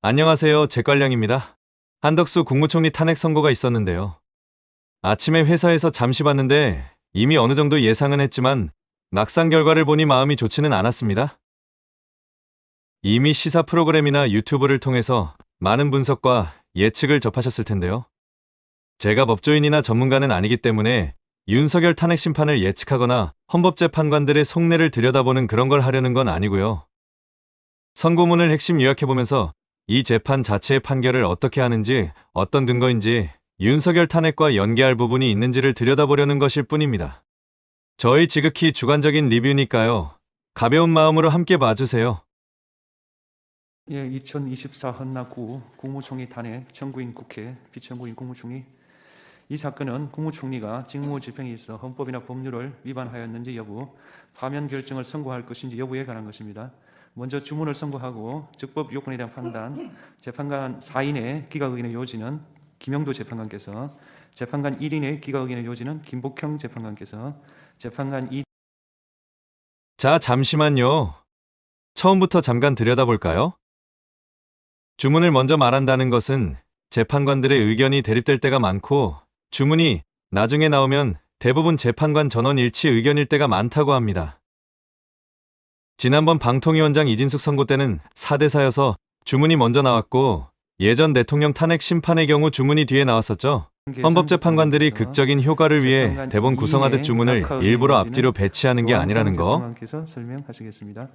안녕하세요. 제관량입니다. 한덕수 국무총리 탄핵 선고가 있었는데요. 아침에 회사에서 잠시 봤는데 이미 어느 정도 예상은 했지만 막상 결과를 보니 마음이 좋지는 않았습니다. 이미 시사 프로그램이나 유튜브를 통해서 많은 분석과 예측을 접하셨을 텐데요. 제가 법조인이나 전문가는 아니기 때문에 윤석열 탄핵 심판을 예측하거나 헌법재판관들의 속내를 들여다보는 그런 걸 하려는 건 아니고요. 선고문을 핵심 요약해보면서 이 재판 자체의 판결을 어떻게 하는지, 어떤 근거인지, 윤석열 탄핵과 연계할 부분이 있는지를 들여다보려는 것일 뿐입니다. 저희 지극히 주관적인 리뷰니까요. 가벼운 마음으로 함께 봐주세요. 예, 2024 헌납구 국무총리 탄핵 청구인 국회 비청구인 국무총리 이 사건은 국무총리가 직무 집행에 있어 헌법이나 법률을 위반하였는지 여부, 파면 결정을 선고할 것인지 여부에 관한 것입니다. 먼저 주문을 선고하고 적법 요건에 대한 판단, 재판관 4인의 기각 의견의 요지는 김영도 재판관께서, 재판관 1인의 기각 의견의 요지는 김복형 재판관께서, 재판관 2 자, 잠시만요. 처음부터 잠깐 들여다볼까요? 주문을 먼저 말한다는 것은 재판관들의 의견이 대립될 때가 많고 주문이 나중에 나오면 대부분 재판관 전원 일치 의견일 때가 많다고 합니다. 지난번 방통위원장 이진숙 선고 때는 4대4여서 주문이 먼저 나왔고 예전 대통령 탄핵 심판의 경우 주문이 뒤에 나왔었죠. 헌법재판관들이 극적인 효과를 위해 대본 구성하듯 주문을 일부러 앞뒤로 배치하는 게 아니라는 거. 설명하시겠습니다.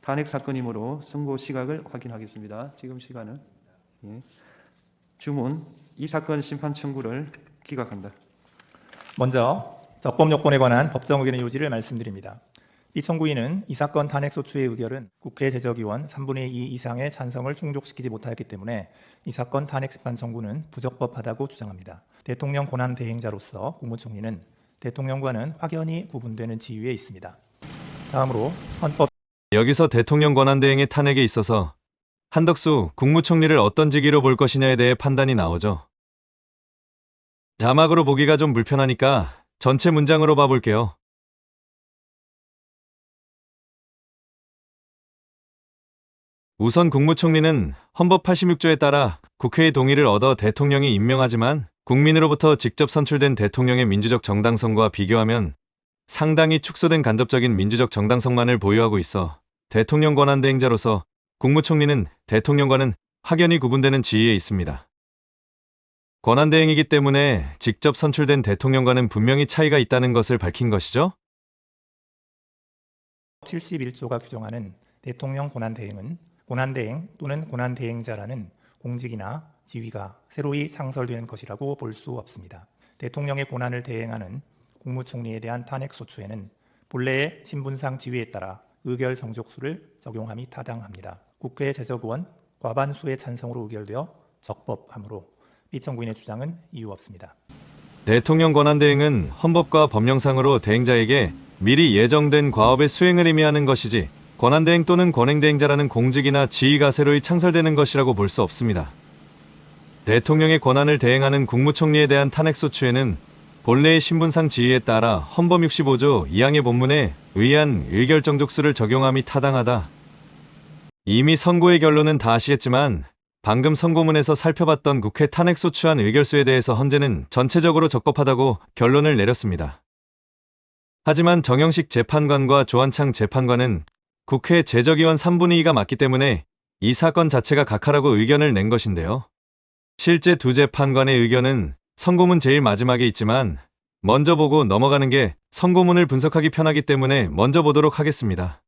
탄핵 사건이므로 선고 시각을 확인하겠습니다. 지금 시간은 예. 주문 이 사건 심판 청구를 기각한다. 먼저 적법 요건에 관한 법정 의견의 요지를 말씀드립니다. 이 청구인은 이 사건 탄핵 소추의 의결은 국회 제적의원 3분의 2 이상의 찬성을 충족시키지 못하였기 때문에 이 사건 탄핵 심판 청구는 부적법하다고 주장합니다. 대통령 권한 대행자로서 국무총리는 대통령과는 확연히 구분되는 지위에 있습니다. 다음으로 헌법 여기서 대통령 권한대행의 탄핵에 있어서 한덕수 국무총리를 어떤 직위로 볼 것이냐에 대해 판단이 나오죠. 자막으로 보기가 좀 불편하니까 전체 문장으로 봐볼게요. 우선 국무총리는 헌법 86조에 따라 국회의 동의를 얻어 대통령이 임명하지만 국민으로부터 직접 선출된 대통령의 민주적 정당성과 비교하면 상당히 축소된 간접적인 민주적 정당성만을 보유하고 있어 대통령 권한 대행자로서 국무총리는 대통령과는 확연히 구분되는 지위에 있습니다. 권한 대행이기 때문에 직접 선출된 대통령과는 분명히 차이가 있다는 것을 밝힌 것이죠. 71조가 규정하는 대통령 권한 대행은 권한대행 또는 권한대행자라는 공직이나 지위가 새로이 창설되는 것이라고 볼 수 없습니다. 대통령의 권한을 대행하는 국무총리에 대한 탄핵소추에는 본래의 신분상 지위에 따라 의결 정족수를 적용함이 타당합니다. 국회 제적의원 과반수의 찬성으로 의결되어 적법하므로 이청구인의 주장은 이유 없습니다. 대통령 권한 대행은 헌법과 법령상으로 대행자에게 미리 예정된 과업의 수행을 의미하는 것이지 권한대행 또는 권행대행자라는 공직이나 지위가 새로이 창설되는 것이라고 볼 수 없습니다. 대통령의 권한을 대행하는 국무총리에 대한 탄핵소추에는 본래의 신분상 지위에 따라 헌법 65조 2항의 본문에 의한 의결정족수를 적용함이 타당하다. 이미 선고의 결론은 다 아시겠지만 방금 선고문에서 살펴봤던 국회 탄핵소추안 의결수에 대해서 헌재는 전체적으로 적법하다고 결론을 내렸습니다. 하지만 정영식 재판관과 조한창 재판관은 국회 제적의원 3분의 2가 맞기 때문에 이 사건 자체가 각하라고 의견을 낸 것인데요. 실제 두 재판관의 의견은 선고문 제일 마지막에 있지만 먼저 보고 넘어가는 게 선고문을 분석하기 편하기 때문에 먼저 보도록 하겠습니다.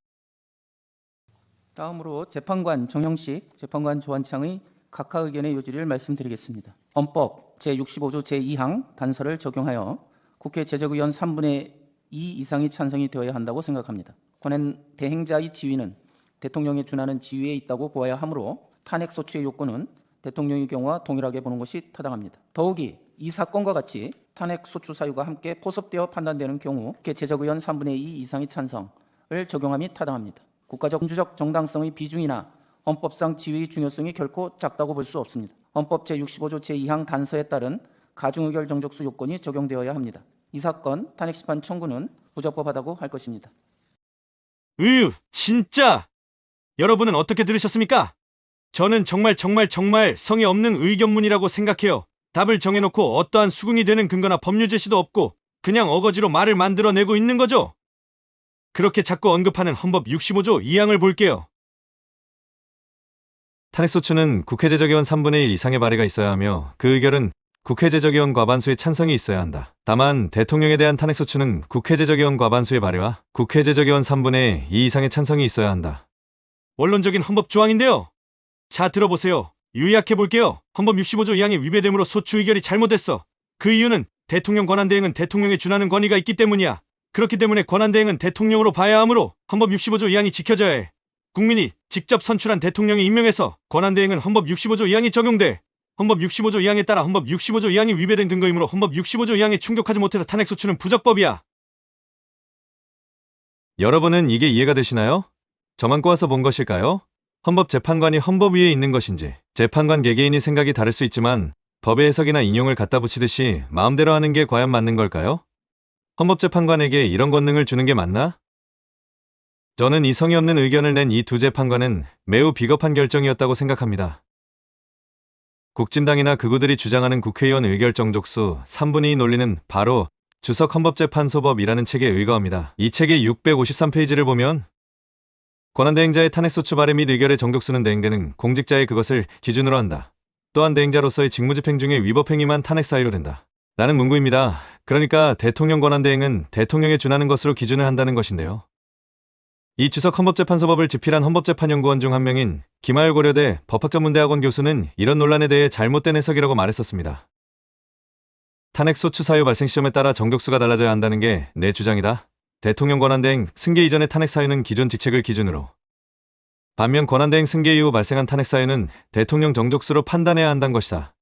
다음으로 재판관 정형식, 재판관 조한창의 각하 의견의 요지를 말씀드리겠습니다. 헌법 제65조 제2항 단서를 적용하여 국회 제적의원 3분의 2 이상이 찬성이 되어야 한다고 생각합니다. 권한 대행자의 지위는 대통령에 준하는 지위에 있다고 보아야 하므로 탄핵 소추의 요건은 대통령의 경우와 동일하게 보는 것이 타당합니다. 더욱이 이 사건과 같이 탄핵 소추 사유가 함께 포섭되어 판단되는 경우 국회 제적의원 3분의 2 이상의 찬성을 적용함이 타당합니다. 국가적 민주적 정당성의 비중이나 헌법상 지위의 중요성이 결코 작다고 볼 수 없습니다. 헌법 제65조 제2항 단서에 따른 가중의결 정족수 요건이 적용되어야 합니다. 이 사건 탄핵 심판 청구는 부적법하다고 할 것입니다. 으, 진짜! 여러분은 어떻게 들으셨습니까? 저는 정말 정말 정말 성의 없는 의견문이라고 생각해요. 답을 정해놓고 어떠한 수긍이 되는 근거나 법률 제시도 없고 그냥 어거지로 말을 만들어내고 있는 거죠. 그렇게 자꾸 언급하는 헌법 65조 2항을 볼게요. 탄핵소추는 국회 제적의원 3분의 1 이상의 발의가 있어야 하며 그 의결은 국회 제적의원 과반수의 찬성이 있어야 한다. 다만 대통령에 대한 탄핵소추는 국회 제적의원 과반수의 발의와 국회 제적의원 3분의 2 이상의 찬성이 있어야 한다. 원론적인 헌법 조항인데요. 자 들어보세요. 요약해 볼게요. 헌법 65조 2항에 위배됨으로 소추 의결이 잘못됐어. 그 이유는 대통령 권한대행은 대통령에 준하는 권위가 있기 때문이야. 그렇기 때문에 권한대행은 대통령으로 봐야 하므로 헌법 65조 2항이 지켜져야 해. 국민이 직접 선출한 대통령이 임명해서 권한대행은 헌법 65조 2항이 적용돼. 헌법 65조 2항에 따라 헌법 65조 2항이 위배된 근거이므로 헌법 65조 2항에 충족하지 못해서 탄핵 소추는 부적법이야. 여러분은 이게 이해가 되시나요? 저만 꼬아서 본 것일까요? 헌법 재판관이 헌법 위에 있는 것인지 재판관 개개인이 생각이 다를 수 있지만 법의 해석이나 인용을 갖다 붙이듯이 마음대로 하는 게 과연 맞는 걸까요? 헌법 재판관에게 이런 권능을 주는 게 맞나? 저는 이성이 없는 의견을 낸 이 두 재판관은 매우 비겁한 결정이었다고 생각합니다. 국진당이나 극우들이 주장하는 국회의원 의결 정족수 3분의 2 논리는 바로 주석 헌법재판소법이라는 책에 의거합니다. 이 책의 653페이지를 보면 권한대행자의 탄핵소추 발의 및 의결의 정족수는 대행되는 공직자의 그것을 기준으로 한다. 또한 대행자로서의 직무집행 중에 위법행위만 탄핵 사유로 된다. 나는 문구입니다. 그러니까 대통령 권한대행은 대통령에 준하는 것으로 기준을 한다는 것인데요. 이 주석 헌법재판소법을 집필한 헌법재판연구원 중 한 명인 김하열 고려대 법학전문대학원 교수는 이런 논란에 대해 잘못된 해석이라고 말했었습니다. 탄핵소추 사유 발생 시점에 따라 정족수가 달라져야 한다는 게 내 주장이다. 대통령 권한대행 승계 이전의 탄핵 사유는 기존 직책을 기준으로 반면 권한대행 승계 이후 발생한 탄핵 사유는 대통령 정족수로 판단해야 한다는 것이다.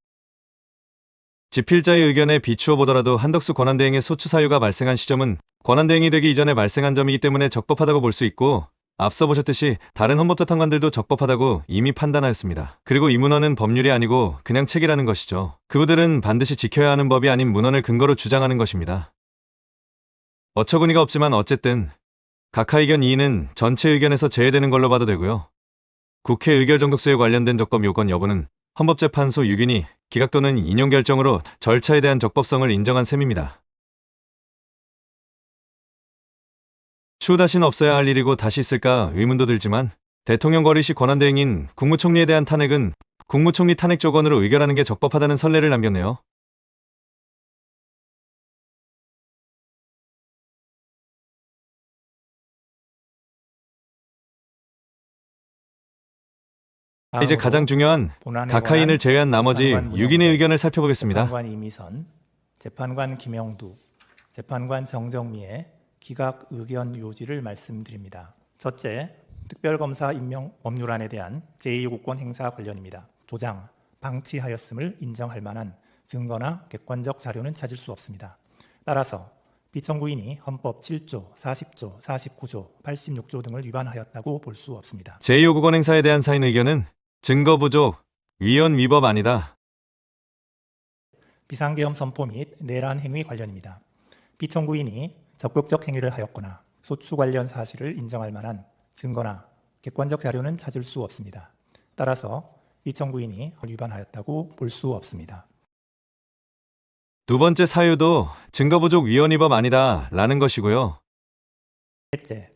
집필자의 의견에 비추어 보더라도 한덕수 권한대행의 소추 사유가 발생한 시점은 권한대행이 되기 이전에 발생한 점이기 때문에 적법하다고 볼 수 있고 앞서 보셨듯이 다른 헌법재판관들도 적법하다고 이미 판단하였습니다. 그리고 이 문헌은 법률이 아니고 그냥 책이라는 것이죠. 그분들은 반드시 지켜야 하는 법이 아닌 문헌을 근거로 주장하는 것입니다. 어처구니가 없지만 어쨌든 각하 의견 2는 전체 의견에서 제외되는 걸로 봐도 되고요. 국회 의결 정독수에 관련된 적법 요건 여부는 헌법재판소 6인이 기각 또는 인용 결정으로 절차에 대한 적법성을 인정한 셈입니다. 추후 다시는 없어야 할 일이고 다시 있을까 의문도 들지만 대통령 거리시 권한대행인 국무총리에 대한 탄핵은 국무총리 탄핵 조건으로 의결하는 게 적법하다는 선례를 남겼네요. 이제 가장 중요한 관한 제외한 나머지 재판관 문영, 6인의 의견을 살펴보겠습니다. 재판관 이미선, 재판관 김영두, 재판관 정정미의 기각 의견 요지를 말씀드립니다. 첫째, 특별검사 임명 법률안에 대한 제2요구권 행사 관련입니다. 조장, 방치하였음을 인정할 만한 증거나 객관적 자료는 찾을 수 없습니다. 따라서 피청구인이 헌법 7조, 40조, 49조, 86조 등을 위반하였다고 볼 수 없습니다. 제2요구권 행사에 대한 사인 의견은 증거 부족, 위헌 위법 아니다. 비상계엄 선포 및 내란 행위 관련입니다. 피청구인이 적극적 행위를 하였거나 소추 관련 사실을 인정할 만한 증거나 객관적 자료는 찾을 수 없습니다. 따라서 피청구인이 위반하였다고 볼 수 없습니다. 두 번째 사유도 증거 부족 위헌 위법 아니다 라는 것이고요. 셋째,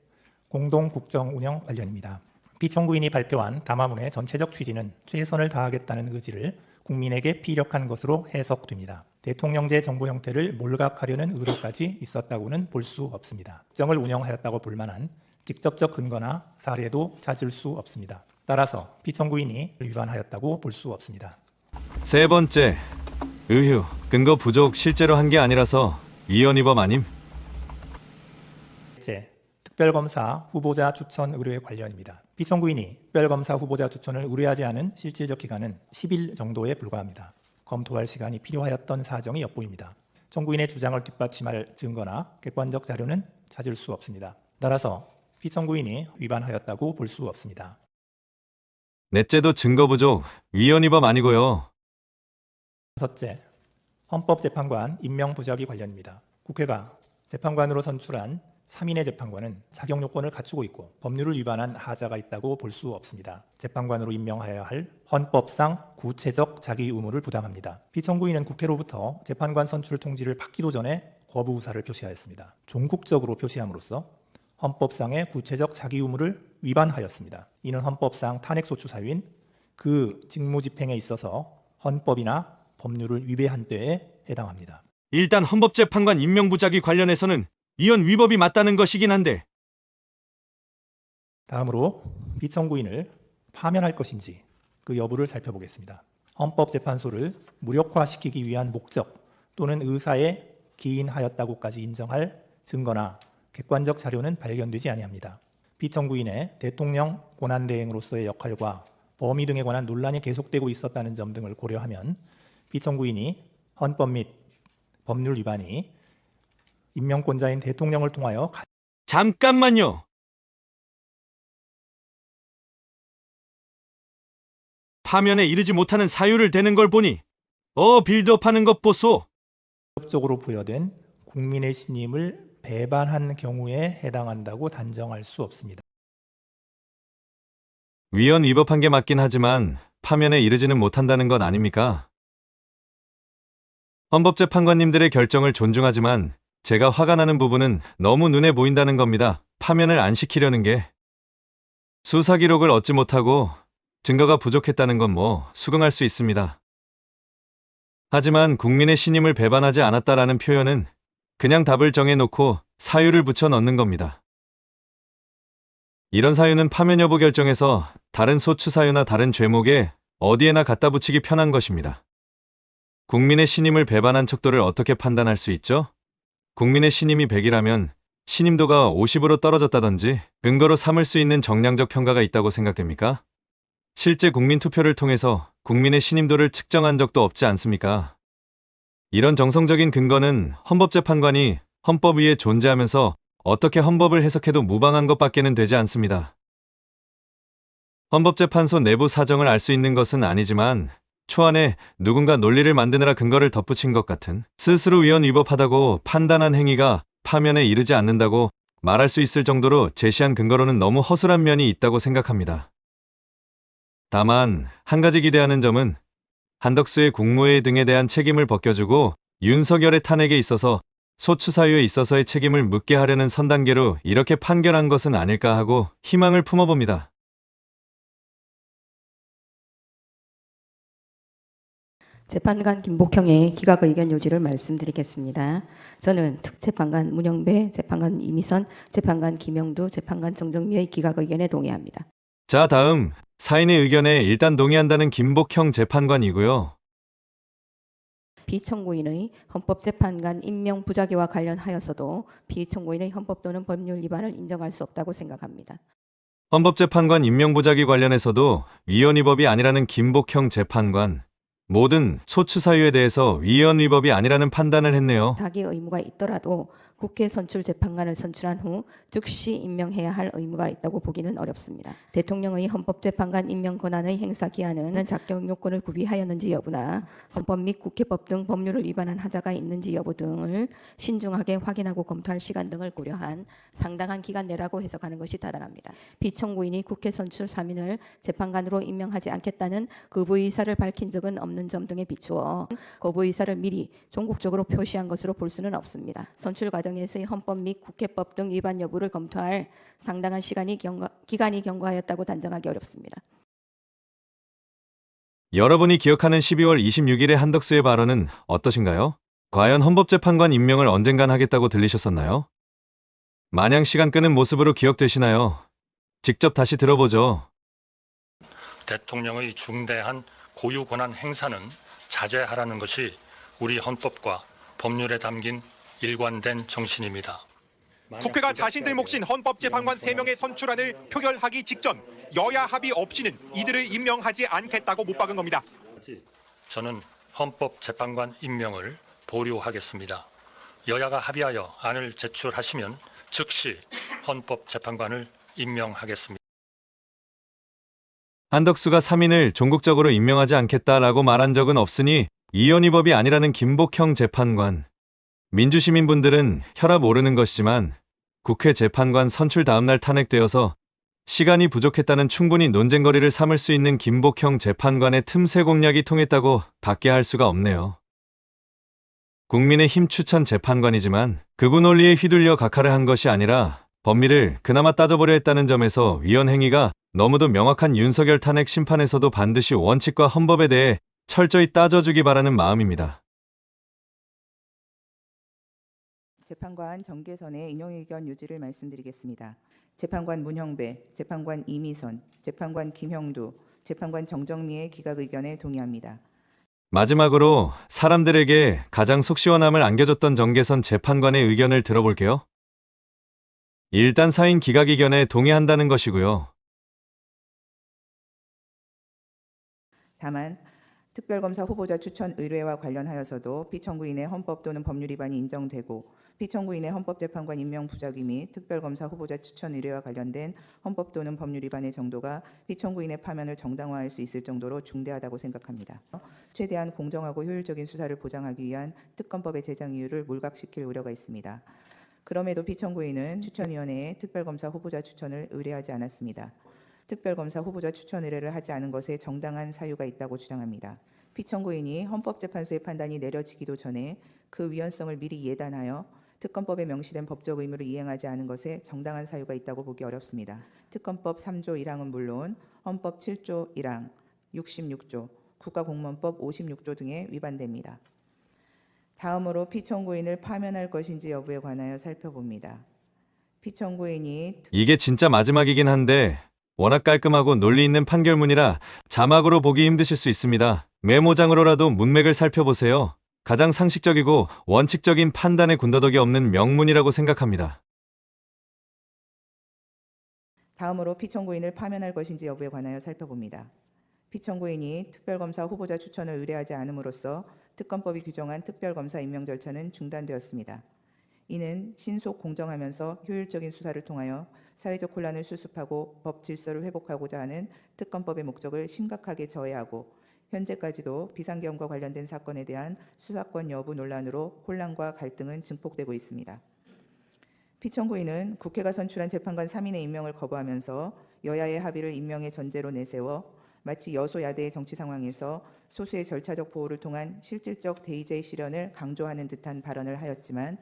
공동국정 운영 관련입니다. 피청구인이 발표한 담화문의 전체적 취지는 최선을 다하겠다는 의지를 국민에게 피력한 것으로 해석됩니다. 대통령제 정부 형태를 몰각하려는 의도까지 있었다고는 볼 수 없습니다. 국정을 운영하였다고 볼 만한 직접적 근거나 사례도 찾을 수 없습니다. 따라서 피청구인이 위반하였다고 볼 수 없습니다. 세 번째, 의휴, 근거 부족 실제로 한 게 아니라서 위헌 위법 아님. 셋째, 특별검사 후보자 추천 의뢰 관련입니다. 피청구인이 특별검사 후보자 추천을 의뢰하지 않은 실질적 기간은 10일 정도에 불과합니다. 검토할 시간이 필요하였던 사정이 엿보입니다. 청구인의 주장을 뒷받침할 증거나 객관적 자료는 찾을 수 없습니다. 따라서 피청구인이 위반하였다고 볼 수 없습니다. 넷째도 증거 부족, 위헌 위법 아니고요. 다섯째, 헌법재판관 임명 부작위 관련입니다. 국회가 재판관으로 선출한 3인의 재판관은 자격 요건을 갖추고 있고 법률을 위반한 하자가 있다고 볼 수 없습니다. 재판관으로 임명하여야 할 헌법상 구체적 자기 의무를 부담합니다. 피청구인은 국회로부터 재판관 선출 통지를 받기도 전에 거부 의사를 표시하였습니다. 종국적으로 표시함으로써 헌법상의 구체적 자기 의무를 위반하였습니다. 이는 헌법상 탄핵소추 사유인 그 직무 집행에 있어서 헌법이나 법률을 위배한 때에 해당합니다. 일단 헌법재판관 임명부작위 관련해서는 이원 위법이 맞다는 것이긴 한데 다음으로 비청구인을 파면할 것인지 그 여부를 살펴보겠습니다. 헌법재판소를 무력화시키기 위한 목적 또는 의사에 기인하였다고까지 인정할 증거나 객관적 자료는 발견되지 아니합니다. 비청구인의 대통령 권한대행으로서의 역할과 범위 등에 관한 논란이 계속되고 있었다는 점 등을 고려하면 비청구인이 헌법 및 법률 위반이 임명권자인 대통령을 통하여 잠깐만요. 파면에 이르지 못하는 사유를 대는 걸 보니 어 빌드업하는 것 보소. 적으로 부여된 국민의 신임을 배반한 경우에 해당한다고 단정할 수 없습니다. 위헌 위법한 게 맞긴 하지만 파면에 이르지는 못한다는 것 아닙니까? 헌법재판관님들의 결정을 존중하지만 제가 화가 나는 부분은 너무 눈에 보인다는 겁니다. 파면을 안 시키려는 게. 수사 기록을 얻지 못하고 증거가 부족했다는 건 뭐 수긍할 수 있습니다. 하지만 국민의 신임을 배반하지 않았다라는 표현은 그냥 답을 정해놓고 사유를 붙여 넣는 겁니다. 이런 사유는 파면 여부 결정에서 다른 소추 사유나 다른 죄목에 어디에나 갖다 붙이기 편한 것입니다. 국민의 신임을 배반한 척도를 어떻게 판단할 수 있죠? 국민의 신임이 100이라면 신임도가 50으로 떨어졌다든지 근거로 삼을 수 있는 정량적 평가가 있다고 생각됩니까? 실제 국민 투표를 통해서 국민의 신임도를 측정한 적도 없지 않습니까? 이런 정성적인 근거는 헌법재판관이 헌법 위에 존재하면서 어떻게 헌법을 해석해도 무방한 것밖에는 되지 않습니다. 헌법재판소 내부 사정을 알 수 있는 것은 아니지만 초안에 누군가 논리를 만드느라 근거를 덧붙인 것 같은 스스로 위헌 위법하다고 판단한 행위가 파면에 이르지 않는다고 말할 수 있을 정도로 제시한 근거로는 너무 허술한 면이 있다고 생각합니다. 다만 한 가지 기대하는 점은 한덕수의 국무회의 등에 대한 책임을 벗겨주고 윤석열의 탄핵에 있어서 소추 사유에 있어서의 책임을 묻게 하려는 선단계로 이렇게 판결한 것은 아닐까 하고 희망을 품어봅니다. 재판관 김복형의 기각 의견 요지를 말씀드리겠습니다. 저는 특재판관 문영배, 재판관 이미선, 재판관 김영두, 재판관 정정미의 기각 의견에 동의합니다. 자, 다음 사인의 의견에 일단 동의한다는 김복형 재판관이고요. 비청구인의 헌법재판관 임명 부작위와 관련하여서도 비청구인의 헌법 또는 법률 위반을 인정할 수 없다고 생각합니다. 헌법재판관 임명 부작위 관련해서도 위헌 위법이 아니라는 김복형 재판관 모든 소추 사유에 대해서 위헌 위법이 아니라는 판단을 했네요. 자기 의무가 있더라도 국회 선출 재판관을 선출한 후 즉시 임명해야 할 의무가 있다고 보기는 어렵습니다. 대통령의 헌법재판관 임명 권한의 행사 기한은 자격 요건을 구비하였는지 여부나 헌법 및 국회법 등 법률을 위반한 하자가 있는지 여부 등을 신중하게 확인하고 검토할 시간 등을 고려한 상당한 기간 내라고 해석하는 것이 타당합니다. 비청구인이 국회 선출 3인을 재판관으로 임명하지 않겠다는 거부 의사를 밝힌 적은 없는 점 등에 비추어 거부 의사를 미리 종국적으로 표시한 것으로 볼 수는 없습니다. 선출 과정 에서의 헌법 및 국회법 등 위반 여부를 검토할 상당한 시간이 경과, 기간이 경과하였다고 단정하기 어렵습니다. 여러분이 기억하는 12월 26일의 한덕수의 발언은 어떠신가요? 과연 헌법재판관 임명을 언젠간 하겠다고 들리셨었나요? 마냥 시간 끄는 모습으로 기억되시나요? 직접 다시 들어보죠. 대통령의 중대한 고유 권한 행사는 자제하라는 것이 우리 헌법과 법률에 담긴 일관된 정신입니다. 국회가 자신들 몫인 헌법 재판관 3명의 선출안을 표결하기 직전 여야 합의 없이는 이들을 임명하지 않겠다고 못 박은 겁니다. 저는 헌법 재판관 임명을 보류하겠습니다. 여야가 합의하여 안을 제출하시면 즉시 헌법 재판관을 임명하겠습니다. 한덕수가 3인을 종국적으로 임명하지 않겠다라고 말한 적은 없으니 이연위법이 아니라는 김복형 재판관. 민주시민분들은 혈압 오르는 것이지만 국회 재판관 선출 다음날 탄핵되어서 시간이 부족했다는 충분히 논쟁거리를 삼을 수 있는 김복형 재판관의 틈새 공략이 통했다고 밖에 할 수가 없네요. 국민의힘 추천 재판관이지만 극우 논리에 휘둘려 각하를 한 것이 아니라 법리를 그나마 따져보려 했다는 점에서 위헌 행위가 너무도 명확한 윤석열 탄핵 심판에서도 반드시 원칙과 헌법에 대해 철저히 따져주기 바라는 마음입니다. 재판관 정계선의 인용 의견 요지를 말씀드리겠습니다. 재판관 문형배, 재판관 이미선, 재판관 김형두, 재판관 정정미의 기각 의견에 동의합니다. 마지막으로 사람들에게 가장 속 시원함을 안겨줬던 정계선 재판관의 의견을 들어볼게요. 일단 사인 기각 의견에 동의한다는 것이고요. 다만 특별검사 후보자 추천 의뢰와 관련하여서도 피청구인의 헌법 또는 법률 위반이 인정되고 피청구인의 헌법재판관 임명 부작위 및 특별검사 후보자 추천 의뢰와 관련된 헌법 또는 법률 위반의 정도가 피청구인의 파면을 정당화할 수 있을 정도로 중대하다고 생각합니다. 최대한 공정하고 효율적인 수사를 보장하기 위한 특검법의 제정 이유를 몰각시킬 우려가 있습니다. 그럼에도 피청구인은 추천위원회에 특별검사 후보자 추천을 의뢰하지 않았습니다. 특별검사 후보자 추천 의뢰를 하지 않은 것에 정당한 사유가 있다고 주장합니다. 피청구인이 헌법재판소의 판단이 내려지기도 전에 그 위헌성을 미리 예단하여 특검법에 명시된 법적 의무를 이행하지 않은 것에 정당한 사유가 있다고 보기 어렵습니다. 특검법 3조 1항은 물론 헌법 7조 1항, 66조, 국가공무원법 56조 등에 위반됩니다. 다음으로 피청구인을 파면할 것인지 여부에 관하여 살펴봅니다. 피청구인이 이게 진짜 마지막이긴 한데 워낙 깔끔하고 논리 있는 판결문이라 자막으로 보기 힘드실 수 있습니다. 메모장으로라도 문맥을 살펴보세요. 가장 상식적이고 원칙적인 판단의 군더더기 없는 명문이라고 생각합니다. 다음으로 피청구인을 파면할 것인지 여부에 관하여 살펴봅니다. 피청구인이 특별검사 후보자 추천을 의뢰하지 않음으로써 특검법이 규정한 특별검사 임명 절차는 중단되었습니다. 이는 신속 공정하면서 효율적인 수사를 통하여 사회적 혼란을 수습하고 법 질서를 회복하고자 하는 특검법의 목적을 심각하게 저해하고 현재까지도 비상경과 관련된 사건에 대한 수사권 여부 논란으로 혼란과 갈등은 증폭되고 있습니다. 피청구인은 국회가 선출한 재판관 3인의 임명을 거부하면서 여야의 합의를 임명의 전제로 내세워 마치 여소야대의 정치 상황에서 소수의 절차적 보호를 통한 실질적 대의제의 실현을 강조하는 듯한 발언을 하였지만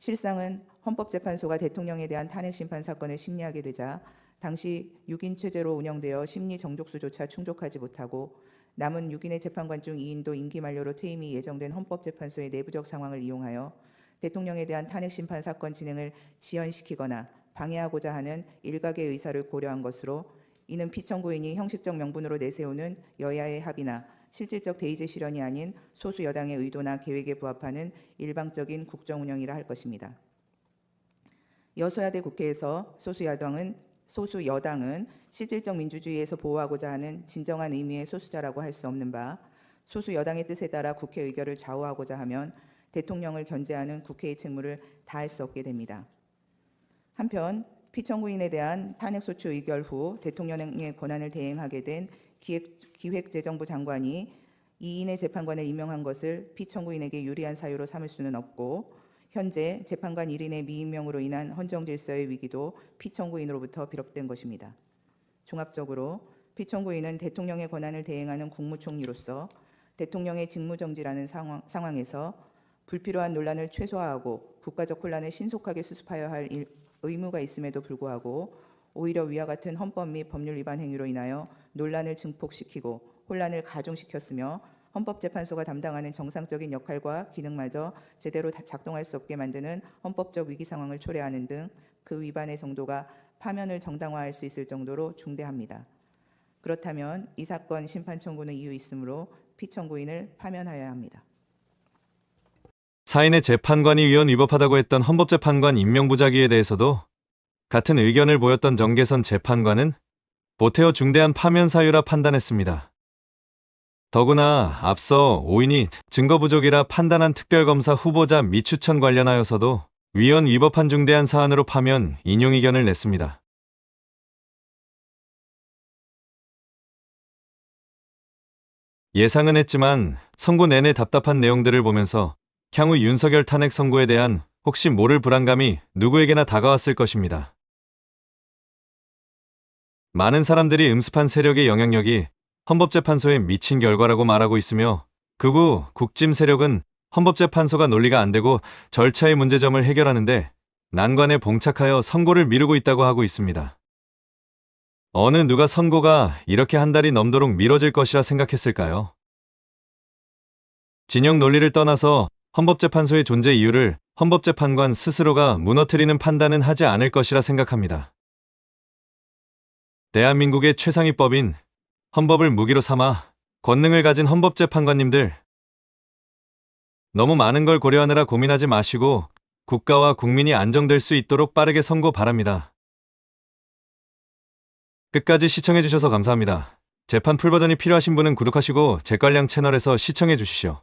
실상은 헌법재판소가 대통령에 대한 탄핵 심판 사건을 심리하게 되자 당시 6인 체제로 운영되어 심리 정족수조차 충족하지 못하고 남은 6인의 재판관 중 2인도 임기 만료로 퇴임이 예정된 헌법재판소의 내부적 상황을 이용하여 대통령에 대한 탄핵 심판 사건 진행을 지연시키거나 방해하고자 하는 일각의 의사를 고려한 것으로 이는 피청구인이 형식적 명분으로 내세우는 여야의 합의나 실질적 대의제 실현이 아닌 소수 여당의 의도나 계획에 부합하는 일방적인 국정 운영이라 할 것입니다. 여소야대 국회에서 소수 여당은 소수 여당은 실질적 민주주의에서 보호하고자 하는 진정한 의미의 소수자라고 할 수 없는 바 소수 여당의 뜻에 따라 국회 의결을 좌우하고자 하면 대통령을 견제하는 국회의 책무를 다할 수 없게 됩니다. 한편 피청구인에 대한 탄핵소추 의결 후 대통령의 권한을 대행하게 된 기획, 기획 재정부 장관이 2인의 재판관을 임명한 것을 피청구인에게 유리한 사유로 삼을 수는 없고 현재 재판관 1인의 미임명으로 인한 헌정 질서의 위기도 피청구인으로부터 비롯된 것입니다. 종합적으로 피청구인은 대통령의 권한을 대행하는 국무총리로서 대통령의 직무정지라는 상황, 상황에서 불필요한 논란을 최소화하고 국가적 혼란을 신속하게 수습하여야 할 일- 의무가 있음에도 불구하고 오히려 위와 같은 헌법 및 법률 위반 행위로 인하여 논란을 증폭시키고 혼란을 가중시켰으며 헌법재판소가 담당하는 정상적인 역할과 기능마저 제대로 다- 작동할 수 없게 만드는 헌법적 위기 상황을 초래하는 등 그 위반의 정도가 파면을 정당화할 수 있을 정도로 중대합니다. 그렇다면 이 사건 심판 청구는 이유 있으므로 피청구인을 파면하여야 합니다. 사인의 재판관이 위헌 위법하다고 했던 헌법재판관 임명부작위에 대해서도 같은 의견을 보였던 정계선 재판관은 보태어 중대한 파면 사유라 판단했습니다. 더구나 앞서 오인이 증거 부족이라 판단한 특별검사 후보자 미추천 관련하여서도 위헌 위법한 중대한 사안으로 파면 인용 의견을 냈습니다. 예상은 했지만 선고 내내 답답한 내용들을 보면서 향후 윤석열 탄핵 선고에 대한 혹시 모를 불안감이 누구에게나 다가왔을 것입니다. 많은 사람들이 음습한 세력의 영향력이 헌법재판소에 미친 결과라고 말하고 있으며 극우 국짐 세력은 헌법재판소가 논리가 안 되고 절차의 문제점을 해결하는데 난관에 봉착하여 선고를 미루고 있다고 하고 있습니다. 어느 누가 선고가 이렇게 한 달이 넘도록 미뤄질 것이라 생각했을까요? 진영 논리를 떠나서 헌법재판소의 존재 이유를 헌법재판관 스스로가 무너뜨리는 판단은 하지 않을 것이라 생각합니다. 대한민국의 최상위 법인 헌법을 무기로 삼아 권능을 가진 헌법재판관님들 너무 많은 걸 고려하느라 고민하지 마시고 국가와 국민이 안정될 수 있도록 빠르게 선고 바랍니다. 끝까지 시청해주셔서 감사합니다. 재판 풀버전이 필요하신 분은 구독하시고 제관량 채널에서 시청해 주시오.